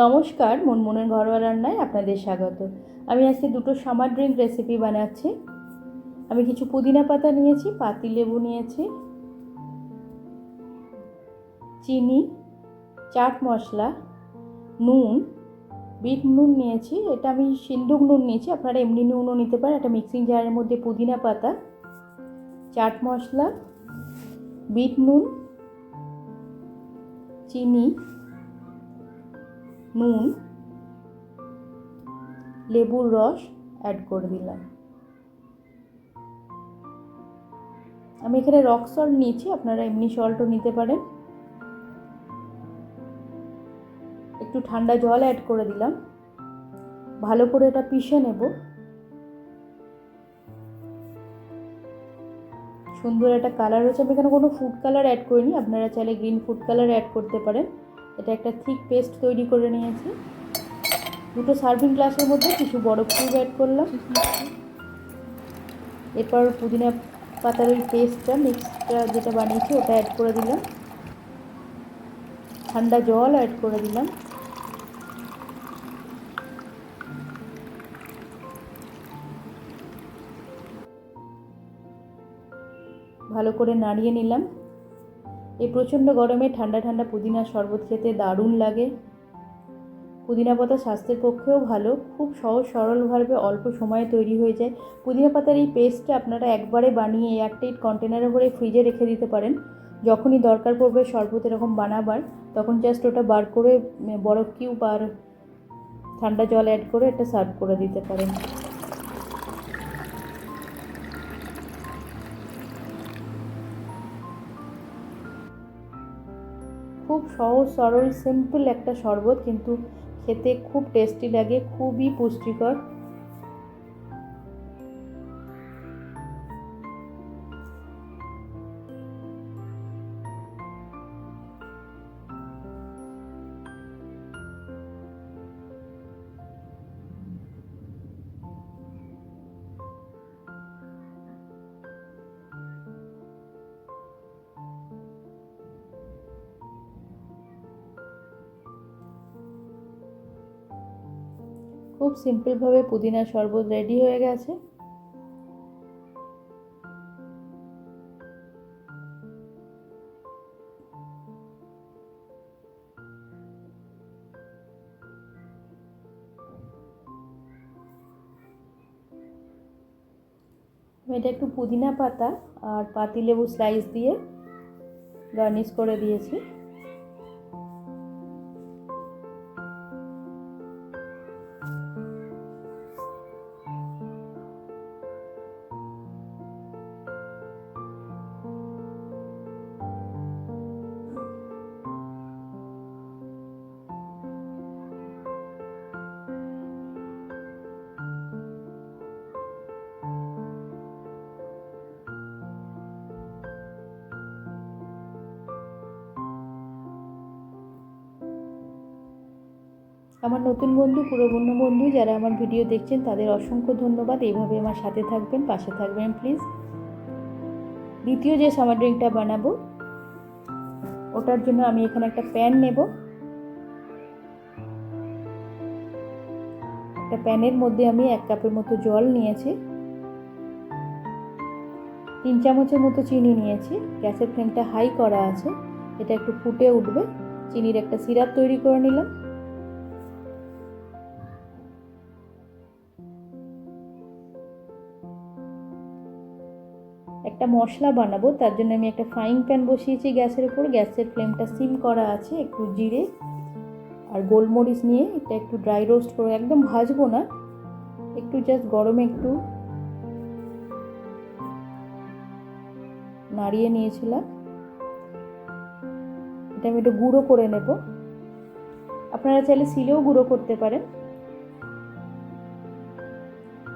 নমস্কার, মনমনের ঘরোয়া রান্নায় আপনাদের স্বাগত। আমি আজকে দুটো সামার ড্রিঙ্ক রেসিপি বানাচ্ছি। আমি কিছু পুদিনা পাতা নিয়েছি, পাতি লেবু নিয়েছি, চিনি, চাট মশলা, নুন, বিট নুন নিয়েছি। এটা আমি সিন্ধুক নুন নিয়েছি, আপনারা এমনি নুনও নিতে পারেন। একটা মিক্সিং জারের মধ্যে পুদিনা পাতা, চাট মশলা, বিট নুন, চিনি নুন, লেবুর রস অ্যাড করে দিলাম। আমি এখানে রক সল্ট নিয়েছি, আপনারা এমনি সল্টও নিতে পারেন। একটু ঠান্ডা জল অ্যাড করে দিলাম। ভালো করে এটা পিষে নেব। সুন্দর একটা কালার হয়েছে। আমি এখানে কোনো ফুড কালার অ্যাড করিনি, আপনারা চাইলে গ্রিন ফুড কালার অ্যাড করতে পারেন। এটা একটা থিক পেস্ট তৈরি করে নিয়েছি। দুটো সার্ভিং গ্লাসের মধ্যে কিছু বরফ কিউব অ্যাড করলাম। এরপর পুদিনা পাতার ওই পেস্টটা মিক্সটা যেটা বানিয়েছি, ওটা অ্যাড করে দিলাম। ঠান্ডা জল অ্যাড করে দিলাম। ভালো করে নাড়িয়ে নিলাম। এই প্রচণ্ড গরমে ঠান্ডা ঠান্ডা পুদিনা শরবত খেতে দারুণ লাগে। পুদিনা পাতা স্বাস্থ্যের পক্ষেও ভালো, খুব সহজ সরলভাবে অল্প সময়ে তৈরি হয়ে যায়। পুদিনা পাতার এই পেস্টটা আপনারা একবারে বানিয়ে এয়ারটাইট কন্টেনারে ভরে ফ্রিজে রেখে দিতে পারেন। যখনই দরকার পড়বে শরবত এরকম বানাবার, তখন জাস্ট ওটা বার করে, বরফ কিউব আর ঠান্ডা জল অ্যাড করে এটা সার্ভ করে দিতে পারেন। সহজ সরল সিম্পল একটা শরবত কিন্তু খেতে খুব টেস্টি লাগে খুবই পুষ্টিকর। খুব সিম্পলভাবে পুদিনা শরবত রেডি হয়ে গেছে। এটা একটু পুদিনা পাতা আর পাতিলেবু স্লাইস দিয়ে গার্নিশ করে দিয়েছি। আমার নতুন বন্ধু পুরোপূর্ণ বন্ধু যারা আমার ভিডিও দেখছেন, তাদের অসংখ্য ধন্যবাদ। এইভাবে আমার সাথে থাকবেন, পাশে থাকবেন প্লিজ দ্বিতীয় যে সামার ড্রিঙ্কটা বানাবো, ওটার জন্য আমি এখানে একটা প্যান নেব। একটা প্যানের মধ্যে আমি এক কাপের মতো জল নিয়েছি। তিন চামচের মতো চিনি নিয়েছি। গ্যাসের ফ্লেমটা হাই করা আছে। এটা একটু ফুটে উঠবে। চিনির একটা সিরাপ তৈরি করে নিলাম। একটা মশলা বানাবো, তার জন্য আমি একটা ফ্রাইং প্যান বসিয়েছি গ্যাসের উপর। গ্যাসের ফ্লেমটা সিম করা আছে একটু জিরে। আর গোলমরিচ নিয়ে এটা একটু ড্রাই রোস্ট করে, একদম ভাজবো না। একটু জাস্ট গরমে একটু নাড়িয়ে নিয়েছিলাম। এটা আমি একটু গুঁড়ো করে নেব। আপনারা চাইলে সিলেও গুঁড়ো করতে পারেন।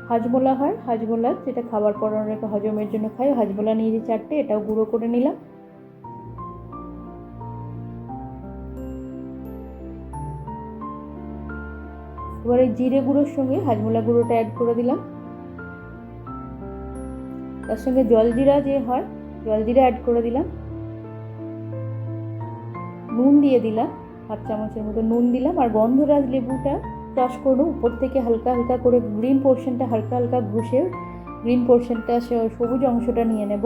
হাজমোলা হয়, হাজমোলা, যেটা খাবার পর অনেকে হজমের জন্য খাই। হাজমোলা নিয়েছি চারটে, এটাও গুঁড়ো করে নিলাম। এবার এই জিরে গুঁড়োর সঙ্গে হাজমোলা গুঁড়োটা অ্যাড করে দিলাম। তার সঙ্গে জলজিরা যে হয় জলজিরা অ্যাড করে দিলাম। নুন দিয়ে দিলাম, হাফ চামচের মতো নুন দিলাম। আর গন্ধরাজ লেবুটা ক্রাশ করে নেব। উপর থেকে হালকা হালকা করে গ্রিন পোর্শনটা হালকা হালকা ঘষে গ্রিন পোর্শনটা সবুজ অংশটা নিয়ে নেব।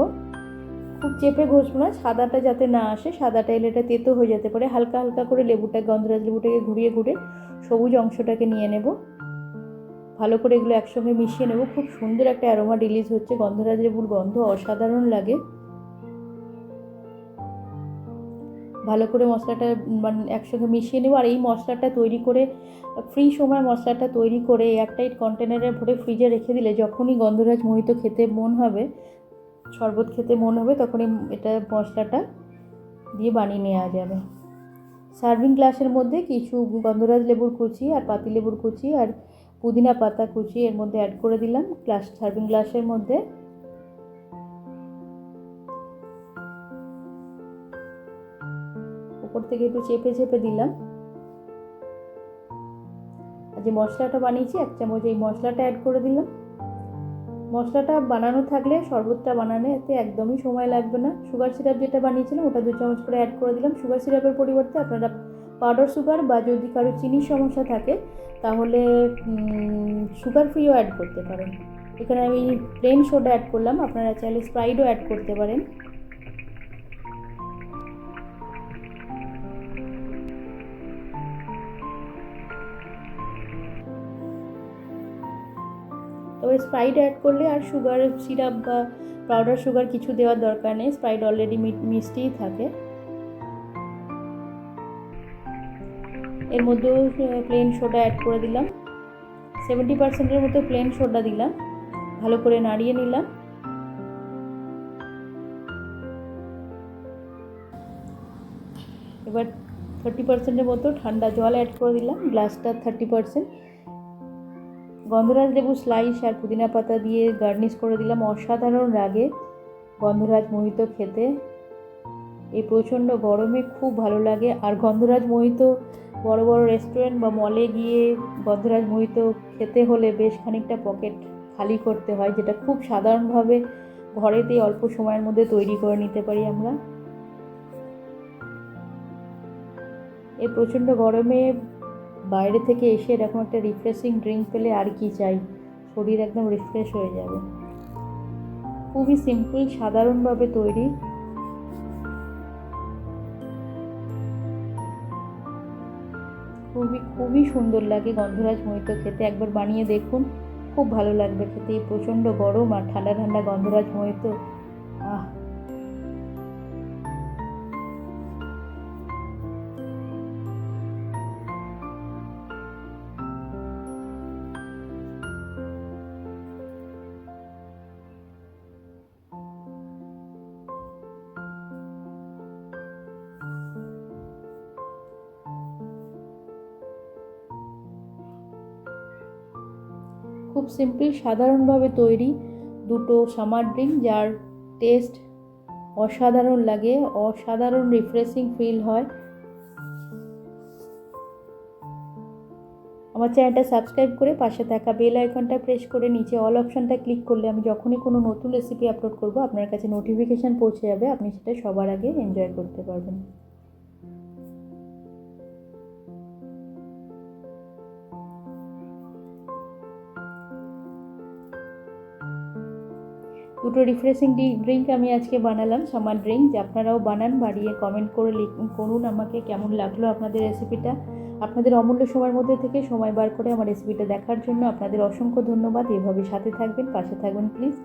খুব চেপে ঘষবো না, সাদাটা যাতে না আসে, সাদাটা এলে এটা তেতো হয়ে যেতে পারে। হালকা হালকা করে লেবুটা, গন্ধরাজ লেবুটাকে ঘুরিয়ে ঘুরে সবুজ অংশটাকে নিয়ে নেব। ভালো করে এগুলো একসঙ্গে মিশিয়ে নেব। খুব সুন্দর একটা অ্যারোমা রিলিজ হচ্ছে। গন্ধরাজ লেবুর গন্ধ অসাধারণ লাগে। ভালো করে মশলাটা মানে একসঙ্গে মিশিয়ে নেব। আর এই মশলাটা তৈরি করে, ফ্রি সময় মশলাটা তৈরি করে এয়ারটাইট কন্টেনারে ভরে ফ্রিজে রেখে দিলে যখনই গন্ধরাজ মোহিত খেতে মন হবে, শরবত খেতে মন হবে, তখনই এটা মশলাটা দিয়ে বানিয়ে নেওয়া যাবে। সার্ভিং গ্লাসের মধ্যে কিছু গন্ধরাজ লেবুর কুচি আর পাতি লেবুর কুচি আর পুদিনা পাতা কুচি এর মধ্যে অ্যাড করে দিলাম। গ্লাস সার্ভিং গ্লাসের মধ্যে থেকে একটু চেপে চেপে দিলাম। আর যে মশলাটা বানিয়েছি, এক চামচ এই মশলাটা অ্যাড করে দিলাম। মশলাটা বানানো থাকলে শরবতটা বানানোতে একদমই সময় লাগবে না। সুগার সিরাপ যেটা বানিয়েছিলাম, ওটা দু চামচ করে অ্যাড করে দিলাম। সুগার সিরাপের পরিবর্তে আপনারা পাউডার সুগার বা যদি কারও চিনির সমস্যা থাকে, তাহলে সুগার ফ্রিও অ্যাড করতে পারেন। এখানে আমি প্লেন সোডা অ্যাড করলাম। আপনারা চাইলে স্প্রাইডও অ্যাড করতে পারেন। তবে স্প্রাইট অ্যাড করলে আর সুগার সিরাপ বা পাউডার সুগার কিছু দেওয়ার দরকার নেই। স্প্রাইট অলরেডি মিষ্টিই থাকে। এর মধ্যেও প্লেন সোডা অ্যাড করে দিলাম। সেভেন্টি পার্সেন্টের মতো প্লেন সোডা দিলাম। ভালো করে নাড়িয়ে নিলাম। এবার থার্টি পার্সেন্টের মতো ঠান্ডা জল অ্যাড করে দিলাম। গ্লাসটা থার্টি পার্সেন্ট গন্ধরাজ লেবু স্লাইস আর পুদিনা পাতা দিয়ে গার্নিশ করে দিলাম অসাধারণ লাগে গন্ধরাজ মোহিত খেতে। এই প্রচণ্ড গরমে খুব ভালো লাগে। আর গন্ধরাজ মোহিত বড় বড় রেস্টুরেন্ট বা মলে গিয়ে গন্ধরাজ মোহিত খেতে হলে বেশ খানিকটা পকেট খালি করতে হয়, যেটা খুব সাধারণভাবে ঘরেতেই অল্প সময়ের মধ্যে তৈরি করে নিতে পারি আমরা। এই প্রচণ্ড গরমে বাইরে থেকে এসে এরকম একটা রিফ্রেশিং ড্রিঙ্ক পেলে আর কি চাই? শরীর একদম রিফ্রেশ হয়ে যাবে। খুবই সিম্পল সাধারণভাবে তৈরি। খুবই খুবই সুন্দর লাগে গন্ধরাজ মোহিত খেতে। একবার বানিয়ে দেখুন, খুব ভালো লাগবে খেতে। প্রচণ্ড গরম আর ঠান্ডা ঠান্ডা গন্ধরাজ মোহিত। খুব সিম্পল সাধারণভাবে তৈরি দুটো সামার ড্রিঙ্ক যার টেস্ট অসাধারণ লাগে, অসাধারণ রিফ্রেশিং ফিল হয়। আমার চ্যানেলটা সাবস্ক্রাইব করে পাশে থাকা বেল আইকনটা প্রেস করে নিচে অল অপশানটা ক্লিক করলে আমি যখনই কোনো নতুন রেসিপি আপলোড করব, আপনার কাছে নোটিফিকেশান পৌঁছে যাবে, আপনি সেটা সবার আগে এনজয় করতে পারবেন। দুটো রিফ্রেশিং ড্রিঙ্ক আমি আজকে বানালাম, সামার ড্রিঙ্ক যে আপনারাও বানান, বাড়িয়ে কমেন্ট করে করুন আমাকে কেমন লাগল আপনাদের রেসিপিটা আপনাদের অমূল্য সময়ের মধ্যে থেকে সময় বার করে আমার রেসিপিটা দেখার জন্য আপনাদের অসংখ্য ধন্যবাদ। এভাবে সাথে থাকবেন, পাশে থাকবেন প্লিজ